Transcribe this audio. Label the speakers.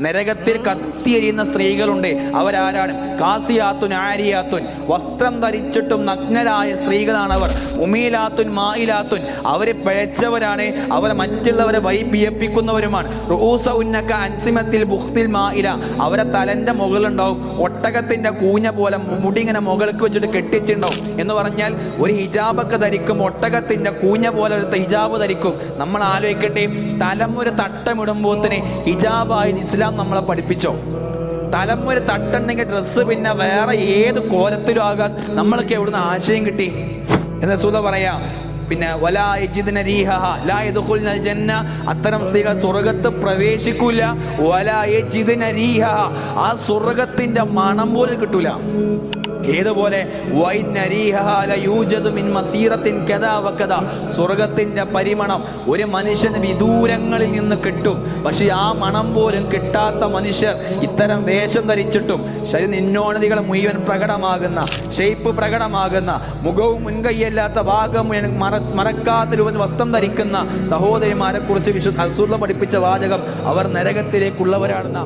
Speaker 1: നരകത്തിൽ കത്തിയെരിയുന്ന സ്ത്രീകളുണ്ട്. അവരാരാണ്? കാസിയാത്തുൻ ആരിയാത്തുൻ. വസ്ത്രം ധരിച്ചിട്ടും നഗ്നരായ സ്ത്രീകളാണ് അവർ ഉമീലാത്തുൻ മായിലാത്തുൻ അവരെ പിഴച്ചവരാണ്. അവർ മറ്റുള്ളവരെ വൈ പിയപ്പിക്കുന്നവരുമാണ് റൂസ ഉന്നക്ക അൻസിമത്തിൽ ബുഖ്തിൽ മായില അവരെ തലന്റെ മുകളുണ്ടാവും ഒട്ടകത്തിന്റെ കൂഞ്ഞ പോലെ മുടി ഇങ്ങനെ മുകൾക്ക് വെച്ചിട്ട് കെട്ടിച്ചിട്ടുണ്ടാവും. എന്ന് പറഞ്ഞാൽ ഒരു ഹിജാബൊക്കെ ധരിക്കും ഒട്ടകത്തിന്റെ കൂഞ്ഞ പോലെ ഒരു ഹിജാബ് ധരിക്കും. നമ്മൾ ആലോചിക്കട്ടെ തലമുറ തന്നെ ഹിജാബായി ഇസ്ലാം നമ്മളെ പഠിപ്പിച്ചോ? തലമുര തട്ടുണ്ടെങ്കിൽ ഡ്രസ്സ് പിന്നെ വേറെ ഏത് കോലത്തിലും ആകാൻ നമ്മൾക്ക് എവിടുന്ന് ആശയം കിട്ടി? എന്ന് സുധ പറയാം പിന്നെ ലാ ജന്ന. അത്തരം സ്ത്രീകൾ സ്വർഗത്ത് പ്രവേശിക്കൂല. ആ സ്വർഗത്തിന്റെ മണം പോലും കിട്ടൂല. ഏതുപോലെ? സ്വർഗത്തിന്റെ പരിമണം ഒരു മനുഷ്യന് വിദൂരങ്ങളിൽ നിന്ന് കിട്ടും. പക്ഷെ ആ മണം പോലും കിട്ടാത്ത മനുഷ്യർ ഇത്തരം വേഷം ധരിച്ചിട്ടും ശരി നിന്നോണതികൾ മുഴുവൻ പ്രകടമാകുന്ന ഷേപ്പ് പ്രകടമാകുന്ന മുഖവും മുൻകൈയല്ലാത്ത ഭാഗം മറക്കാത്ത രൂപത്തിൽ വസ്ത്രം ധരിക്കുന്ന സഹോദരിമാരെ കുറിച്ച് വിശുദ്ധ അൽസൂർല പഠിപ്പിച്ച വാചകം അവർ നരകത്തിലേക്കുള്ളവരാണെന്ന